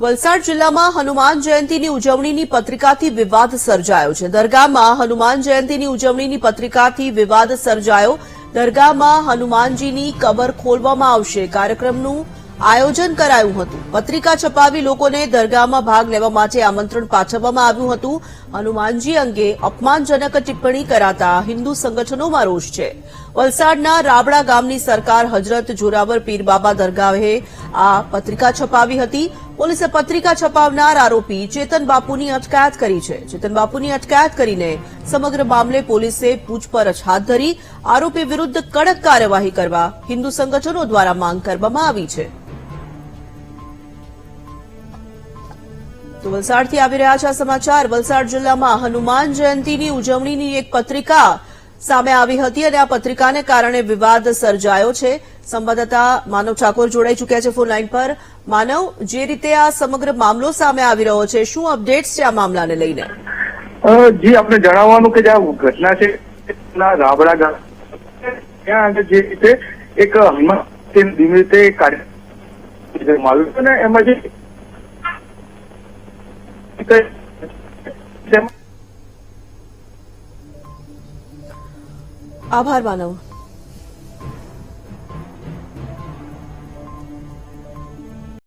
વલસાડ જિલ્લામાં હનુમાન જયંતીની ઉજવણીની પત્રિકાથી વિવાદ સર્જાયો છે. દરગાહમાં હનુમાન જયંતીની ઉજવણીની પત્રિકાથી વિવાદ સર્જાયો. દરગાહમાં હનુમાનજીની કબર ખોલવામાં આવશે. કાર્યક્રમનું આયોજન કરાયું હતું. પત્રિકા છપાવી લોકોને દરગાહમાં ભાગ લેવા માટે આમંત્રણ પાઠવવામાં આવ્યું હતું. હનુમાનજી અંગે અપમાનજનક ટિપ્પણી કરાતા હિન્દુ સંગઠનોમાં રોષ છે. વલસાડના રાબડા ગામની સરકાર હજરત જોરાવર પીર બાબા દરગાહે આ પત્રિકા છપાવી હતી. પોલીસે પત્રિકા છપાવનાર આરોપી ચેતન બાપુની અટકાયત કરી છે. ચેતન બાપુની અટકાયત કરીને સમગ્ર મામલે પોલીસે પૂછપરછ હાથ ધરી, આરોપી વિરુદ્ધ કડક કાર્યવાહી કરવા હિન્દુ સંગઠનો દ્વારા માંગ કરવામાં આવી છે. વલસાડથી આવી રહ્યા છે સમાચાર. વલસાડ જિલ્લામાં હનુમાન જયંતીની ઉજવણીની એક પત્રિકા સામે આવી હતી અને આ પત્રિકાને કારણે વિવાદ સર્જાયો છે. સંવાદદાતા માનવ ઠાકોર જોડાઈ ચૂક્યા છે ફોન લાઈન પર. માનવ, જે રીતે આ સમગ્ર મામલો સામે આવી રહ્યો છે, શું અપડેટ્સ છે આ મામલાને લઈને? જી આપણે જણાવવાનું કે જે આ ઘટના છે રાબડા ગામ. ત્યાં જે રીતે એક હનુમાન તે ધીમે રીતે કાર્ય આવ્યું ને, એમાં જે આભાર માનવ.